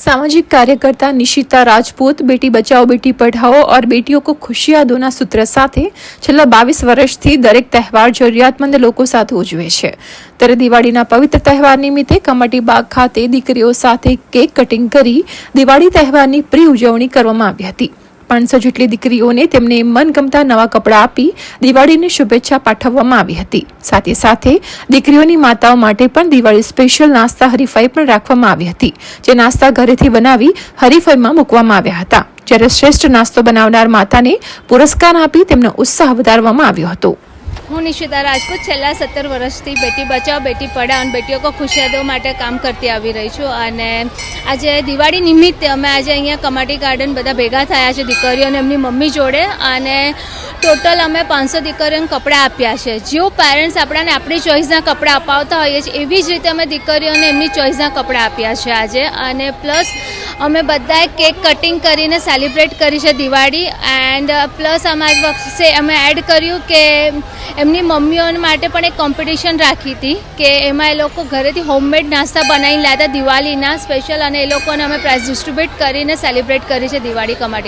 सामाजिक कार्यकर्ता निशिता રાજપૂત બેટી બચાવો બેટી પઢાઓ और બેટીઓ को खुशियां દોના સૂત્ર સાથે છેલ્લા બાવીસ વર્ષથી દરેક તહેવાર જરૂરિયાતમંદ લોકો સાથે ઉજવે છે ત્યારે દિવાળીના પવિત્ર તહેવાર નિમિત્તે કમાટી બાગ ખાતે દીકરીઓ સાથે કેક કટિંગ કરી દિવાળી તહેવારની પ્રી ઉજવણી કરવામાં આવી હતી પાંચસો જેટલી દીકરીઓને તેમને મનગમતા નવા કપડાં આપી દિવાળીની શુભેચ્છા પાઠવવામાં આવી હતી. સાથે સાથે દીકરીઓની માતાઓ માટે પણ દિવાળી સ્પેશિયલ નાસ્તા હરીફાઈ પણ રાખવામાં આવી હતી, જે નાસ્તા ઘરેથી બનાવી હરીફાઈમાં મૂકવામાં આવ્યા હતા. જ્યારે શ્રેષ્ઠ નાસ્તો બનાવનાર માતાને પુરસ્કાર આપી તેમનો ઉત્સાહ વધારવામાં આવ્યો હતો. હું નિશિતા રાજપૂત છેલ્લા સત્તર વર્ષથી બેટી બચાવ, બેટી પઢાઓ અને બેટીઓ કો ખુશિયા માટે કામ કરતી આવી રહી છું અને આજે દિવાળી નિમિત્તે અમે આજે અહીંયા કમાટી ગાર્ડન બધા ભેગા થયા છે દીકરીઓ અને એમની મમ્મી જોડે અને ટોટલ અમે પાંચસો દીકરીઓને કપડાં આપ્યા છે. જેવું પેરેન્ટ્સ આપણાને આપણી ચોઈસના કપડાં અપાવતા હોઈએ છીએ, એવી જ રીતે અમે દીકરીઓને એમની ચોઈસના કપડાં આપ્યા છે આજે અને પ્લસ અમે બધાએ કેક કટિંગ કરીને સેલિબ્રેટ કરી છે દિવાળી એન્ડ પ્લસ અમારી વખતે અમે એડ કર્યું કે એમની મમ્મીઓને માટે પણ એક કોમ્પિટિશન રાખી હતી કે એમાં એ લોકો ઘરેથી હોમમેડ નાસ્તા બનાવીને લાવ્યા દિવાળીના સ્પેશિયલ અને એ લોકોને અમે પ્રાઇઝ ડિસ્ટ્રીબ્યુટ કરીને સેલિબ્રેટ કરી છે દિવાળી કમાટી.